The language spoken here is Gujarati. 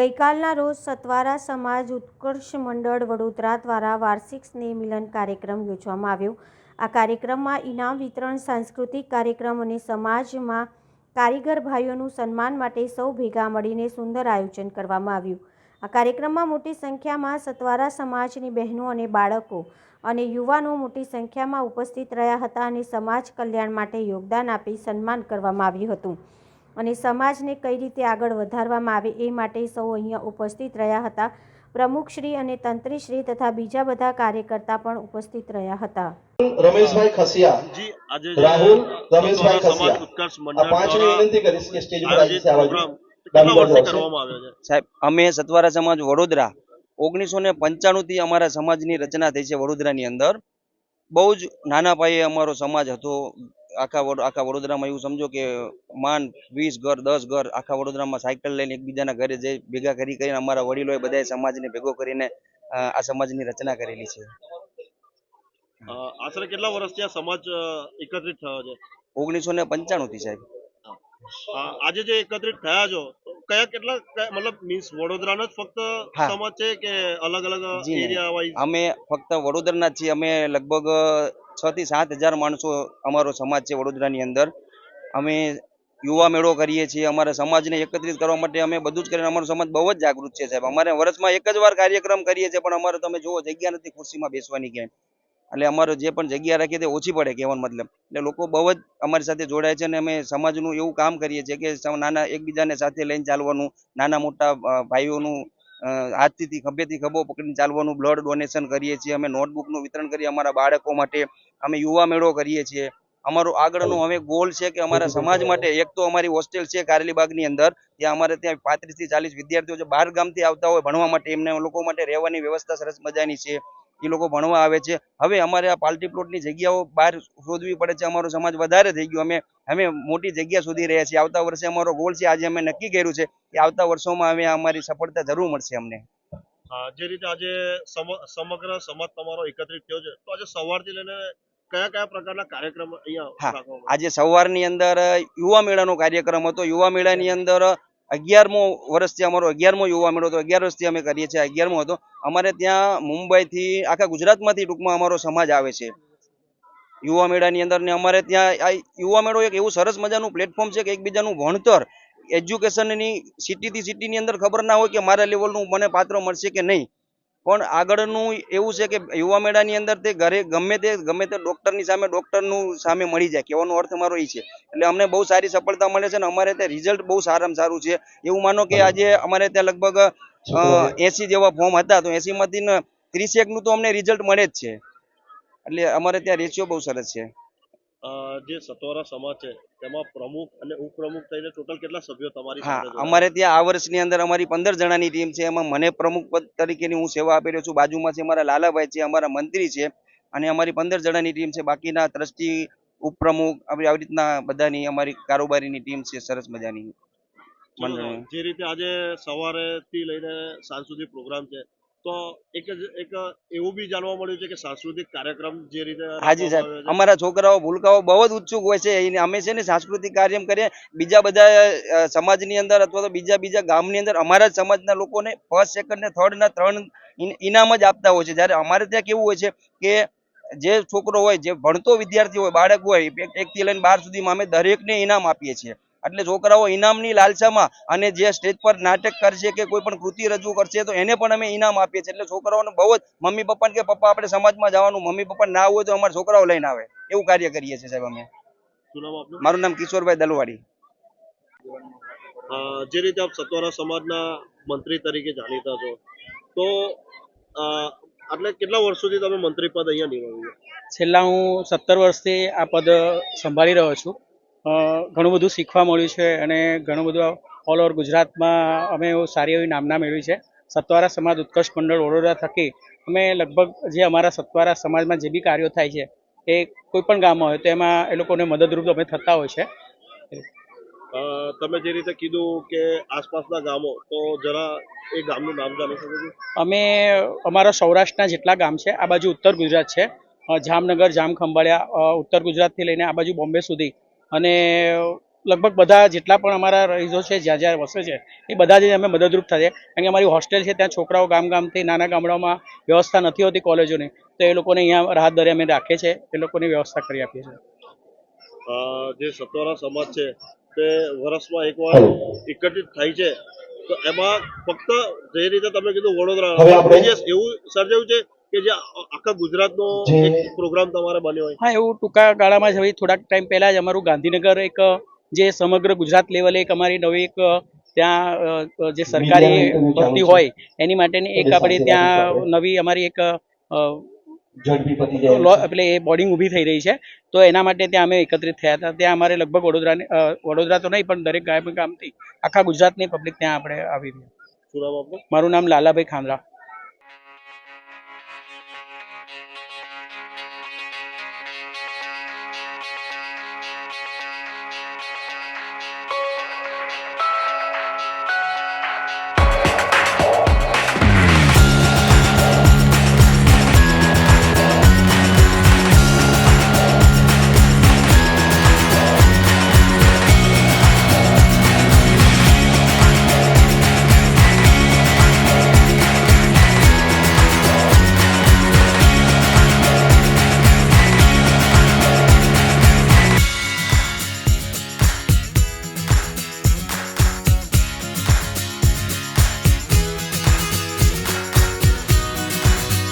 ગઈકાલના રોજ સતવારા સમાજ ઉત્કર્ષ મંડળ વડોદરા દ્વારા વાર્ષિક સ્નેહ મિલન કાર્યક્રમ યોજવામાં આવ્યો. આ કાર્યક્રમમાં ઇનામ વિતરણ, સાંસ્કૃતિક કાર્યક્રમ અને સમાજમાં કારીગર ભાઈઓનું સન્માન માટે સૌ ભેગા મળીને સુંદર આયોજન કરવામાં આવ્યું. આ કાર્યક્રમમાં મોટી સંખ્યામાં સતવારા સમાજની બહેનો અને બાળકો અને યુવાનો મોટી સંખ્યામાં ઉપસ્થિત રહ્યા હતા અને સમાજ કલ્યાણ માટે યોગદાન આપી સન્માન કરવામાં આવ્યું હતું. અને સમાજને કઈ રીતે આગળ વધારવામાં આવે એ માટે સૌ અહીંયા ઉપસ્થિત રહ્યા હતા. પ્રમુખશ્રી અને તંત્રીશ્રી તથા બીજા બધા કાર્યકર્તા પણ ઉપસ્થિત રહ્યા હતા. રમેશભાઈ ખસિયા રાહુલ રમેશભાઈ ઉત્કર્ષ મંડળ વિનંતી કરીશ કે સ્ટેજ પર આવી સાહેબ અમે સતવારા સમાજ વડોદરા ઓગણીસો ને પંચાણું થી અમારા સમાજની રચના થઈ છે વડોદરાની અંદર. બહુ જ નાના પાયે અમારો સમાજ હતો. આખા આખા વડોદરામાં એવું સમજો કે માન વીસ ઘર દસ ઘર આખા વડોદરામાં સાયકલ લઈને એકબીજાના ઘરે જે ભેગા કરી કરીને અમારા વડીલોએ બધાએ સમાજને ભેગો કરીને આ સમાજની રચના કરેલી છે. આશરે કેટલા વર્ષથી આ સમાજ એકત્રિત થયો છે? ઓગણીસો ને પંચાણું થી સાહેબ. આજે જે એકત્રિત થયા છો કયા કેટલા મતલબ મીન્સ વડોદરાનો જ ફક્ત સમાજ છે કે અલગ અલગ એરિયા વાઇઝ અમે ફક્ત વડોદરાના છીએ. અમે લગભગ છ થી સાત હજાર માણસો અમારો સમાજ છે વડોદરાની અંદર. અમે યુવા મેળો કરીએ છીએ, અમારા સમાજને એકત્રિત કરવા માટે અમે બધું જ કરીને અમારો સમાજ બહુ જ જાગૃત છે સાહેબ. અમારે વર્ષમાં એક જ વાર કાર્યક્રમ કરીએ છીએ, પણ અમારે તમે જુઓ જગ્યા નથી ખુરશીમાં બેસવાની ક્યાંય. એટલે અમારો જે પણ જગ્યા રાખીએ તે ઓછી પડે કહેવાનો મતલબ. એટલે લોકો બહુ જ અમારી સાથે જોડાય છે અને અમે સમાજનું એવું કામ કરીએ છીએ કે નાના એકબીજાને સાથે લઈને ચાલવાનું, નાના મોટા ભાઈઓનું હાથથી ખભેથી ખભો પકડીને ચાલવાનું બ્લડ ડોનેશન કરીએ છીએ. અમે નોટબુકનું વિતરણ કરીએ. અમારા બાળકો માટે અમે યુવા મેળો કરીએ છીએ. અમારો આગળનો હવે ગોલ છે કે અમારા સમાજ માટે એક તો અમારી હોસ્ટેલ છે કારેલીબાગની અંદર. ત્યાં અમારે ત્યાં પાંત્રીસથી ચાલીસ વિદ્યાર્થીઓ જે બહાર ગામથી આવતા હોય ભણવા માટે. એમને લોકો માટે રહેવાની વ્યવસ્થા સરસ મજાની છે. એ લોકો ભણવા આવે છે. હવે અમારે આ પાર્ટી પ્લોટની જગ્યાઓ બહાર શોધવી પડે છે. અમારો સમાજ વધારે થઈ ગયો. અમે અમે મોટી જગ્યા શોધી રહ્યા છીએ. આવતા વર્ષે અમારો ગોલ છે. આજે અમે નક્કી કર્યું છે કે આવતા વર્ષોમાં અમે અમારી સફળતા જરૂર મળશે અમને. જે રીતે આજે સમ- સમગ્ર સમાજ તમારો એકત્રિત થયો છે. તો આજે સવારથી લઈને કયા કયા પ્રકારના કાર્યક્રમ અહીંયા આજે સવારની અંદર યુવા મેળાનો કાર્યક્રમ હતો. યુવા મેળાની અંદર અગિયારમો વર્ષથી અમારો અગિયારમો યુવા મેળો હતો. અગિયાર વર્ષથી અમે કરીએ છીએ. અગિયારમો હતો. અમારે ત્યાં મુંબઈથી આખા ગુજરાતમાંથી ટૂંકમાં અમારો સમાજ આવે છે. યુવા મેળાની અંદર ને અમારે ત્યાં આ યુવા મેળો એક એવું સરસ મજાનું પ્લેટફોર્મ છે કે એકબીજાનું ભણતર એજ્યુકેશનની સિટીથી સિટીની અંદર ખબર ના હોય કે મારા લેવલનું મને પાત્ર મળશે કે નહીં. પણ આગળનું એવું છે કે યુવા મેળાની અંદર તે ઘરે ગમે તે ગમે તે ડૉક્ટરની સામે, ડૉક્ટરનું સામે મળી જાય, કહેવાનો અર્થ મારો એ છે. એટલે અમને બહુ સારી સફળતા મળે છે અને અમારે ત્યાં રિઝલ્ટ બહુ સારામાં સારું છે. એવું માનો કે આજે અમારે ત્યાં લગભગ એસી જેવા ફોર્મ હતા, તો એસીમાંથી ત્રીસેકનું તો અમને રિઝલ્ટ મળે જ છે. એટલે અમારે ત્યાં રેશિયો બહુ સરસ છે. જે સતવારા સમાજ છે તેમાં પ્રમુખ અને ઉપપ્રમુખ થઈને ટોટલ કેટલા સભ્યો તમારી હા અમારે ત્યાં આ વર્ષની અંદર અમારી પંદર જણાની ટીમ છે. એમાં મને પ્રમુખ પદ તરીકેની હું સેવા આપી રહ્યો છું. બાજુમાં છે અમારા લાલાભાઈ છે અમારા મંત્રી છે અને અમારી પંદર જણાની ટીમ છે. બાકીના ટ્રસ્ટી ઉપપ્રમુખ આવી રીતના બધાની અમારી કારોબારીની ટીમ છે. સરસ મજાની. જે રીતે આજે સવારે થી લઈને સાંજ સુધી પ્રોગ્રામ છે તો એક જ એક એવું બી જાણવા મળ્યું છે કે સાંસ્કૃતિક કાર્યક્રમ જે રીતે હાજી સાહેબ અમારા છોકરાઓ ભૂલકાઓ બહુ જ ઉત્સુક હોય છે. અમે છે ને સાંસ્કૃતિક કાર્યક્રમ કરીએ. બીજા બધા સમાજની અંદર અથવા તો બીજા બીજા ગામની અંદર અમારા જ સમાજના લોકોને ફર્સ્ટ સેકન્ડ ને થર્ડ ના ત્રણ ઇનામ જ આપતા હોય છે. જ્યારે અમારે ત્યાં કેવું હોય છે કે જે છોકરો હોય જે ભણતો વિદ્યાર્થી હોય બાળક હોય એક- એક થી લઈને બાર સુધીમાં અમે દરેકને ઇનામ આપીએ છીએ. એટલે છોકરાઓ ઇનામની લાલસામાં અને જે સ્ટેજ પર નાટક કરશે કે કોઈ પણ કૃતિ રજૂ કરશે તો એને પણ અમે ઇનામ આપીએ છીએ. એટલે છોકરાઓને બહુ જ મમ્મી પપ્પાને કે પપ્પા આપણે સમાજમાં જવાનું મમ્મી પપ્પા ના હોય તો અમારા છોકરાઓ લઈને આવે. એવું કાર્ય કરીએ છીએ સાહેબ અમે. મારું નામ કિશોરભાઈ દલવાડી. જે રીતે આપ સતવારા સમાજના મંત્રી તરીકે જાણીતા છો તો અ, આટલે કેટલા વર્ષોથી તમે મંત્રી પદ અહીંયા નિભાવ્યું? છેલ્લા હું સત્તર વર્ષથી આ પદ સંભાળી રહ્યો છું. ઘણું બધું શીખવા મળ્યું છે અને ઘણું બધું ઓલ ઓવર ગુજરાતમાં અમે એવું સારી એવી નામના મેળવી છે. સત્વારા સમાજ ઉત્કર્ષ મંડળ વડોદરા થકી અમે લગભગ જે અમારા સત્વારા સમાજમાં જે બી કાર્યો થાય છે એ કોઈ પણ ગામમાં હોય તો એમાં એ લોકોને મદદરૂપ અમે થતા હોય છે. તમે જે રીતે કીધું કે આસપાસના ગામો તો જરા એ ગામનું નામ જાણી શકો છો? અમે અમારા સૌરાષ્ટ્રના જેટલા ગામ છે આ બાજુ ઉત્તર ગુજરાત છે. જામનગર જામ ખંભાળિયા ઉત્તર ગુજરાતથી લઈને આ બાજુ બોમ્બે સુધી અને લગભગ બધા જેટલા પણ અમારા રહીશો છે જ્યાં જ્યાં વસે છે એ બધા જ અમે મદદરૂપ થશે કારણ કે અમારી હોસ્ટેલ છે ત્યાં છોકરાઓ ગામ ગામથી નાના ગામડાઓમાં વ્યવસ્થા નથી હોતી કોલેજોની તો એ લોકોને અહીંયા રાહત દરે અમે રાખે છે એ લોકોની વ્યવસ્થા કરી આપીએ છીએ. અ, જે સત્વરા સમાજ છે તે વર્ષમાં એકવાર એકત્રિત થાય છે તો એમાં ફક્ત જે રીતે તમે કીધું વડોદરા એવું સર્જાયું છે કે જે આખા ગુજરાતનો એક પ્રોગ્રામ તમારે બન્યો હોય. હા એવું ટૂંકા ગાળામાં જ હવે થોડાક ટાઈમ પહેલા જ અમારું ગાંધીનગર એક જે સમગ્ર ગુજરાત લેવલે એક અમારી નવી એક ત્યાં જે સરકારી ભરતી હોય એની માટેની એક આપણે ત્યાં નવી અમારી એક એટલે એ બોર્ડિંગ ઊભી થઈ રહી છે. તો એના માટે ત્યાં અમે એકત્રિત થયા હતા. ત્યાં અમારે લગભગ વડોદરાની અ, વડોદરા તો નહીં પણ દરેક ગામ ગામથી આખા ગુજરાતની પબ્લિક ત્યાં આપણે આવી રહી મારું નામ લાલાભાઈ ખાંદરા